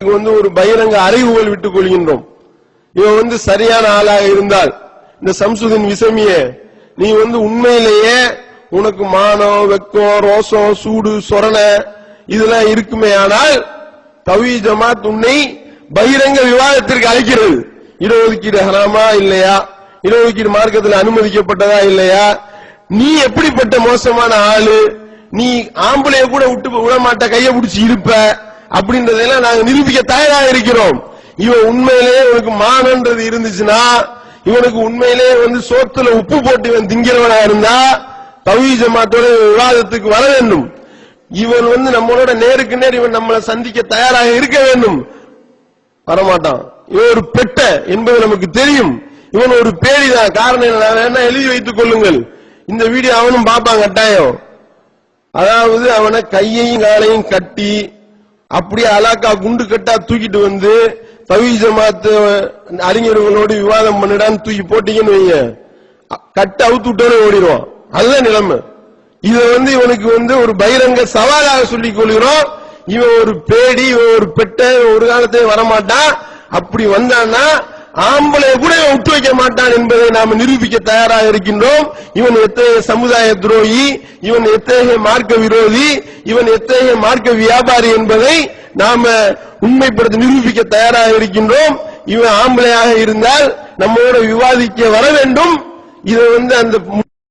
வந்து ஒரு பகிரங்க அறிவுகள் விட்டுக் கொள்கின்றோம். இவன் வந்து சரியான ஆளாக இருந்தால் இந்த சம்சுதின் விசமிய நீ வந்து உண்மையிலேயே உனக்கு மானம் வெக்கம் ரோசம் சூடு சொரண இதெல்லாம் இருக்குமே ஆனால் தவி ஜமாத் உன்னை பகிரங்க விவாதத்திற்கு அழைக்கிறது. இடஒதுக்கீடு ஹராமா இல்லையா? இடஒதுக்கீடு மார்க்கத்தில் அனுமதிக்கப்பட்டதா இல்லையா? நீ எப்படிப்பட்ட மோசமான ஆளு? நீ ஆம்பளைய கூட விட்டு விட மாட்ட கைய பிடிச்சி இருப்ப அப்படின்றதெல்லாம் நாங்க நிரூபிக்க தயாராக இருக்கிறோம் இவன் உண்மையிலேயே இவனுக்கு மானன்றது இருந்துச்சுன்னா இவனுக்கு உண்மையிலேயே வந்து சோத்துல உப்பு போட்டு இவன் திங்கிறவனா இருந்தா தவி ஜமாத்தோட விவாதத்துக்கு வர வேண்டும். இவன் வந்து நம்மளோட நேருக்கு நேர் இவன் நம்மளை சந்திக்க தயாராக இருக்க வேண்டும். வரமாட்டான். இவன் ஒரு பெட்ட என்பது நமக்கு தெரியும். இவன் ஒரு பேடிதான் காரணம் என்ன? வேணா எழுதி வைத்துக் கொள்ளுங்கள். இந்த வீடியோ அவனும் பார்ப்பான் கட்டாயம். அதாவது அவனை கையையும் காலையும் கட்டி அப்படியே அலாக்கா குண்டு கட்டா தூக்கிட்டு வந்து தவி ஜமாத்து அறிஞர்களோடு விவாதம் பண்ணிடான்னு தூக்கி போட்டீங்கன்னு வைங்க. கட்டு அவுத்து விட்டோன்னு ஓடிடுவான் அதுதான் நிலைமை. இதை வந்து இவனுக்கு வந்து ஒரு பகிரங்க சவாலாக சொல்லிக் கொள்கிறோம். இவன் ஒரு பேடி இவன் ஒரு பெட்டை ஒரு காலத்தையும் வரமாட்டான். அப்படி வந்தான்னா ஆம்பளை கூட இவன் விட்டு வைக்க மாட்டான் என்பதை நாம் நிரூபிக்க தயாராக இருக்கின்றோம். இவன் எத்தகைய சமுதாய துரோகி இவன் எத்தகைய மார்க்க விரோதி இவன் எத்தகைய மார்க்க வியாபாரி என்பதை நாம உண்மைப்படுத்தி நிரூபிக்க தயாராக இருக்கின்றோம். இவன் ஆம்பளையாக இருந்தால் நம்மோட விவாதிக்க வர வேண்டும். இதை வந்து அந்த